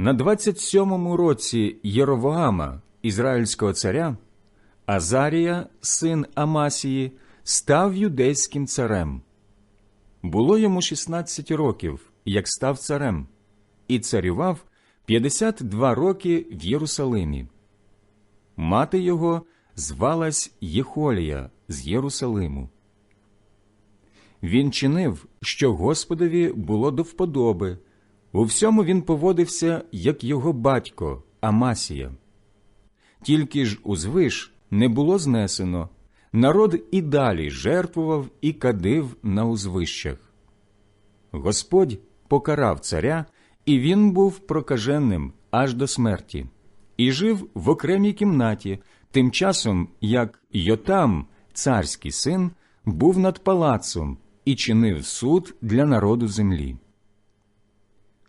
На 27-му році Єровоама, ізраїльського царя, Азарія, син Амасії, став юдейським царем. Було йому 16 років, як став царем, і царював 52 роки в Єрусалимі. Мати його звалась Єхолія з Єрусалиму. Він чинив, що Господові було до вподоби. У всьому він поводився, як його батько Амасія. Тільки ж узвиш не було знесено, народ і далі жертвував і кадив на узвищах. Господь покарав царя, і він був прокаженним аж до смерті, і жив в окремій кімнаті, тим часом як Йотам, царський син, був над палацом і чинив суд для народу землі.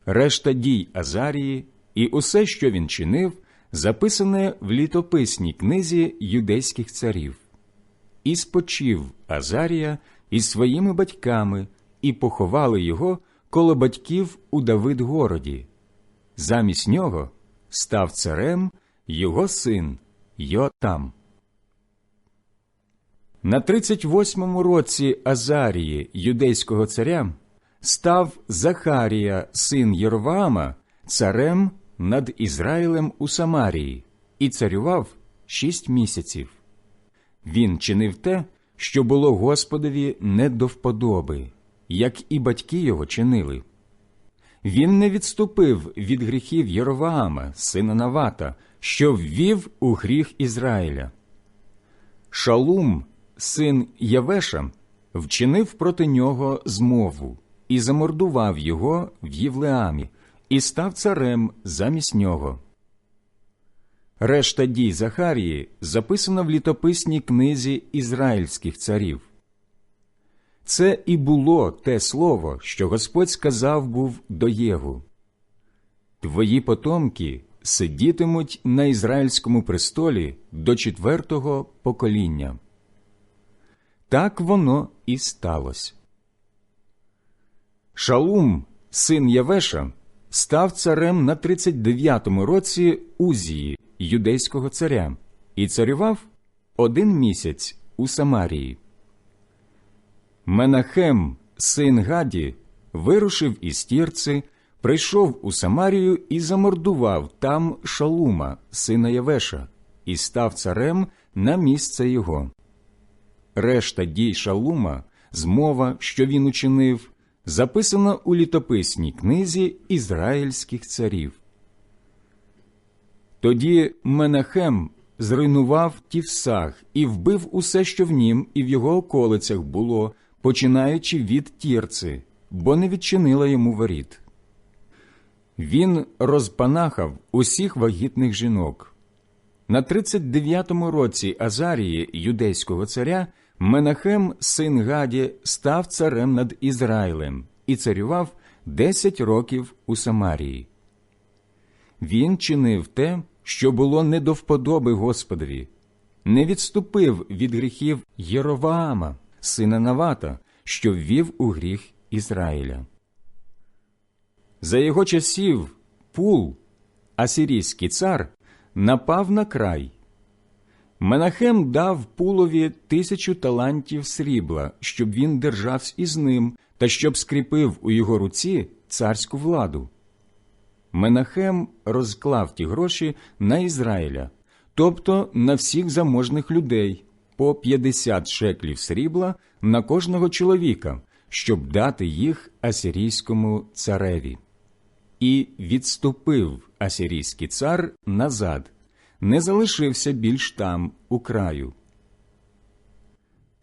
Решта дій Азарії і усе, що він чинив, записане в літописній книзі юдейських царів. І спочив Азарія із своїми батьками, і поховали його коло батьків у Давидгороді. Замість нього став царем його син Йотам. На 38-му році Азарії, юдейського царя, став Захарія, син Єроваама, царем над Ізраїлем у Самарії, і царював шість місяців. Він чинив те, що було Господові не до вподоби, як і батьки його чинили. Він не відступив від гріхів Єроваама, сина Навата, що ввів у гріх Ізраїля. Шалум, син Явеша, вчинив проти нього змову і замордував його в Євлеамі, і став царем замість нього. Решта дій Захарії записана в літописній книзі ізраїльських царів. Це і було те слово, що Господь сказав був до Єгу. Твої потомки сидітимуть на ізраїльському престолі до четвертого покоління. Так воно і сталося. Шалум, син Явеша, став царем на 39-му році Узії, юдейського царя, і царював один місяць у Самарії. Менахем, син Гаді, вирушив із Тірци, прийшов у Самарію і замордував там Шалума, сина Явеша, і став царем на місце його. Решта дій Шалума, змова, що він учинив, записана у літописній книзі ізраїльських царів. Тоді Менахем зруйнував Тівсах і вбив усе, що в нім і в його околицях було, починаючи від Тірци, бо не відчинила йому воріт. Він розпанахав усіх вагітних жінок. На 39-му році Азарії, юдейського царя, Менахем, син Гаді, став царем над Ізраїлем і царював 10 років у Самарії. Він чинив те, що було не до вподоби Господові, не відступив від гріхів Єроваама, сина Навата, що ввів у гріх Ізраїля. За його часів Пул, асирійський цар, напав на край. Менахем дав пулові тисячу талантів срібла, щоб він держався із ним та щоб скріпив у його руці царську владу. Менахем розклав ті гроші на Ізраїля, тобто на всіх заможних людей по 50 шеклів срібла на кожного чоловіка, щоб дати їх асирійському цареві. І відступив асирійський цар назад, не залишився більш там у краю.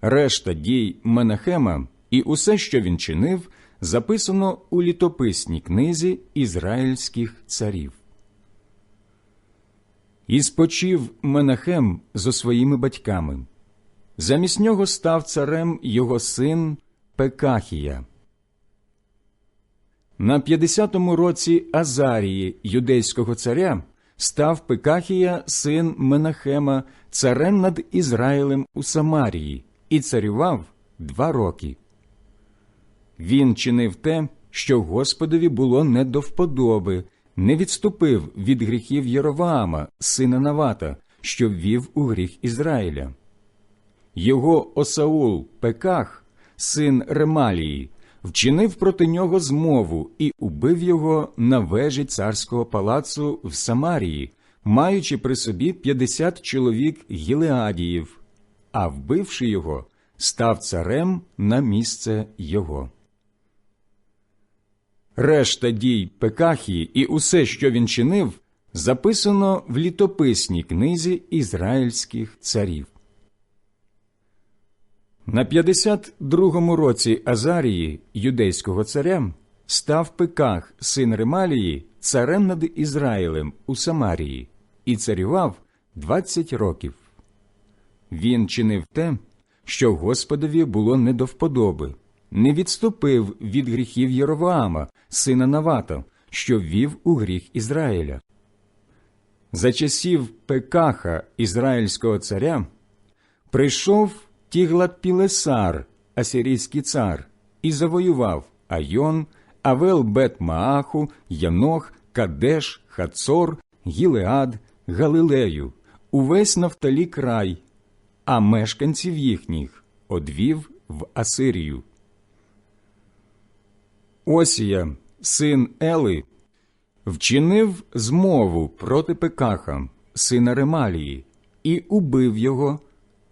Решта дій Менахема і усе, що він чинив, записано у літописній книзі ізраїльських царів. І спочив Менахем зо своїми батьками. Замість нього став царем його син Пекахія. На 50-му році Азарії, юдейського царя, став Пекахія, син Менахема, царем над Ізраїлем у Самарії, і царював два роки. Він чинив те, що Господові було не до вподоби, не відступив від гріхів Єроваама, сина Навата, що ввів у гріх Ізраїля. Його Осаул Пеках, син Ремалії, вчинив проти нього змову і убив його на вежі царського палацу в Самарії, маючи при собі 50 чоловік гілеадіїв, а вбивши його, став царем на місце його. Решта дій Пекахії і усе, що він чинив, записано в літописній книзі ізраїльських царів. На 52-му році Азарії, юдейського царя, став Пеках, син Ремалії, царем над Ізраїлем у Самарії, і царював 20 років. Він чинив те, що Господові було не до вподоби, не відступив від гріхів Єроваама, сина Навата, що ввів у гріх Ізраїля. За часів Пекаха, ізраїльського царя, прийшов Тіглат Пілесар, асирійський цар, і завоював Айон, Авел Бет Мааху, Янох, Кадеш, Хацор, Гілеад, Галилею, увесь Нафталі край, а мешканців їхніх одвів в Асирію. Осія, син Ели, вчинив змову проти Пекаха, сина Ремалії, і убив його,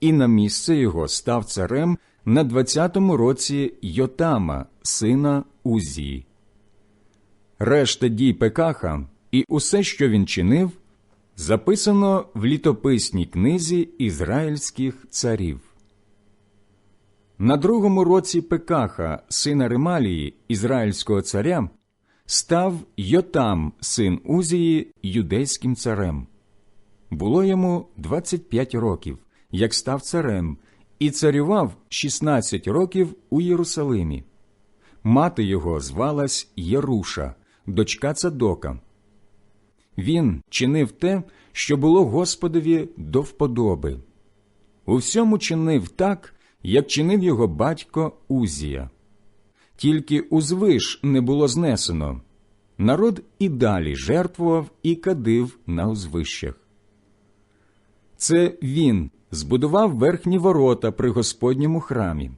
і на місце його став царем на двадцятому році Йотама, сина Узії. Решта дій Пекаха і усе, що він чинив, записано в літописній книзі ізраїльських царів. На другому році Пекаха, сина Ремалії, ізраїльського царя, став Йотам, син Узії, юдейським царем. Було йому 25 років, як став царем, і царював 16 років у Єрусалимі. Мати його звалась Єруша, дочка Цадока. Він чинив те, що було Господові до вподоби. У всьому чинив так, як чинив його батько Узія. Тільки узвиш не було знесено. Народ і далі жертвував і кадив на узвищах. Це він збудував верхні ворота при Господньому храмі.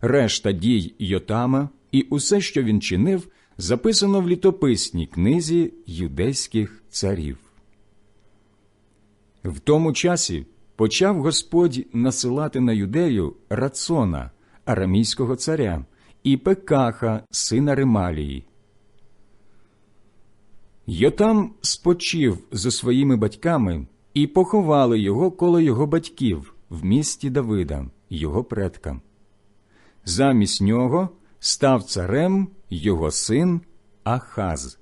Решта дій Йотама і усе, що він чинив, записано в літописній книзі юдейських царів. В тому часі почав Господь насилати на юдею Рацона, арамійського царя, і Пекаха, сина Ремалії. Йотам спочив зі своїми батьками і поховали його коло його батьків в місті Давида, його предка. Замість нього став царем його син Ахаз.